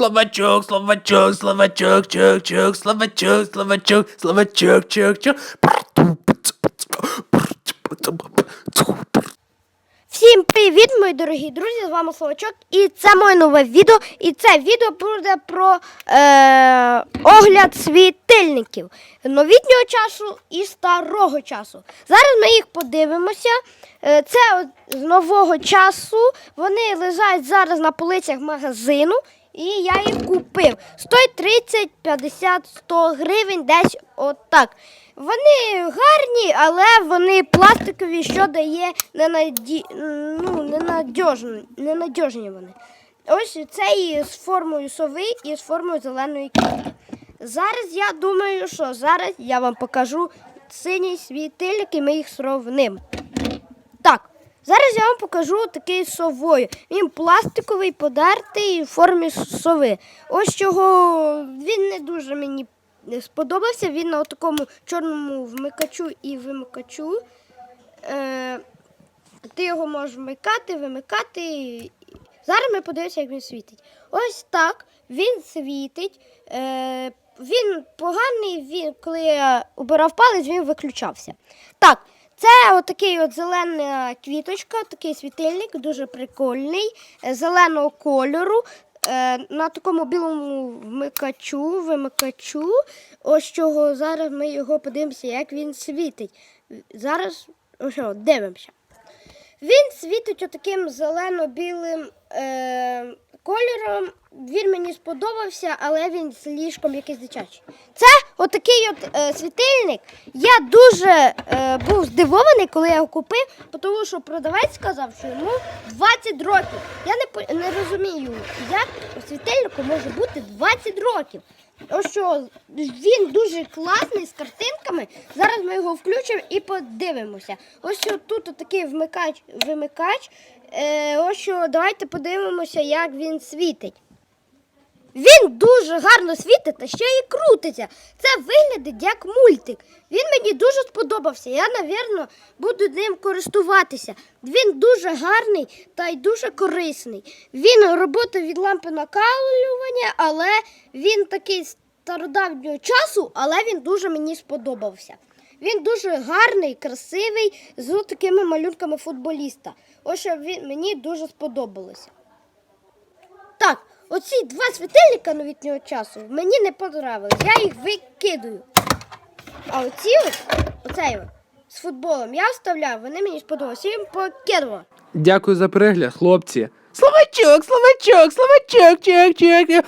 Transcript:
Словачок, словачок, словачок, чок, чок, словачок, словачок, словачок, чок, чок. Всім привіт, мої дорогі друзі! З вами Словачок, і це моє нове відео. І це відео буде про е, огляд світильників новітнього часу і старого часу. Зараз ми їх подивимося. Е, це з нового часу. Вони лежать зараз на полицях магазину. І я їх купив. Стоїть 30, 50, 100 гривень, десь отак. Вони гарні, але вони пластикові, що дає ненаді... ну, ненадіжні, ненадіжні вони. Ось це і з формою сови, і з формою зеленої квітки. Зараз я думаю, що зараз я вам покажу синій світильник і ми їх сравнимо. Так, зараз я вам покажу такий совою. Він пластиковий, подертий в формі сови. Ось чого він не дуже мені сподобався. Він на такому чорному вмикачу і вимикачу. Е, ти його можеш вмикати, вимикати. Зараз ми подивимося, як він світить. Ось так він світить. Е, він поганий, він, коли я обирав палець, він виключався. Так, це отакий от зелена квіточка, такий світильник, дуже прикольний, е, зеленого кольору. Е, на такому білому вмикачу, вимикачу. Ось чого зараз ми його подивимося, як він світить. Зараз ось, дивимося. Він світить отаким зелено-білим е, кольором. Він мені сподобався, але він з якийсь дитячий. Це отакий от е, світильник. Я дуже е, був здивований, коли я його купив, тому що продавець сказав, що йому 20 років. Я не, не розумію, як у світильнику може бути 20 років. Ось що він дуже класний з картинками. Зараз ми його включимо і подивимося. Ось що тут такий вмикач, вимикач. Е, ось що давайте подивимося, як він світить. Він дуже гарно світить та ще й крутиться. Це виглядить як мультик. Він мені дуже сподобався. Я, напевно, буду ним користуватися. Він дуже гарний та й дуже корисний. Він робота від лампи накалювання, але він такий стародавнього часу, але він дуже мені сподобався. Він дуже гарний, красивий, з такими малюнками футболіста. Ось що він мені дуже сподобалося. Оці два світильника новітнього часу мені не подобались. Я їх викидаю. А оці ось, оцей з футболом я вставляв, вони мені сподобалися. Я їм покидував. Дякую за перегляд, хлопці. Словачок, словачок, словачок, чек, чек.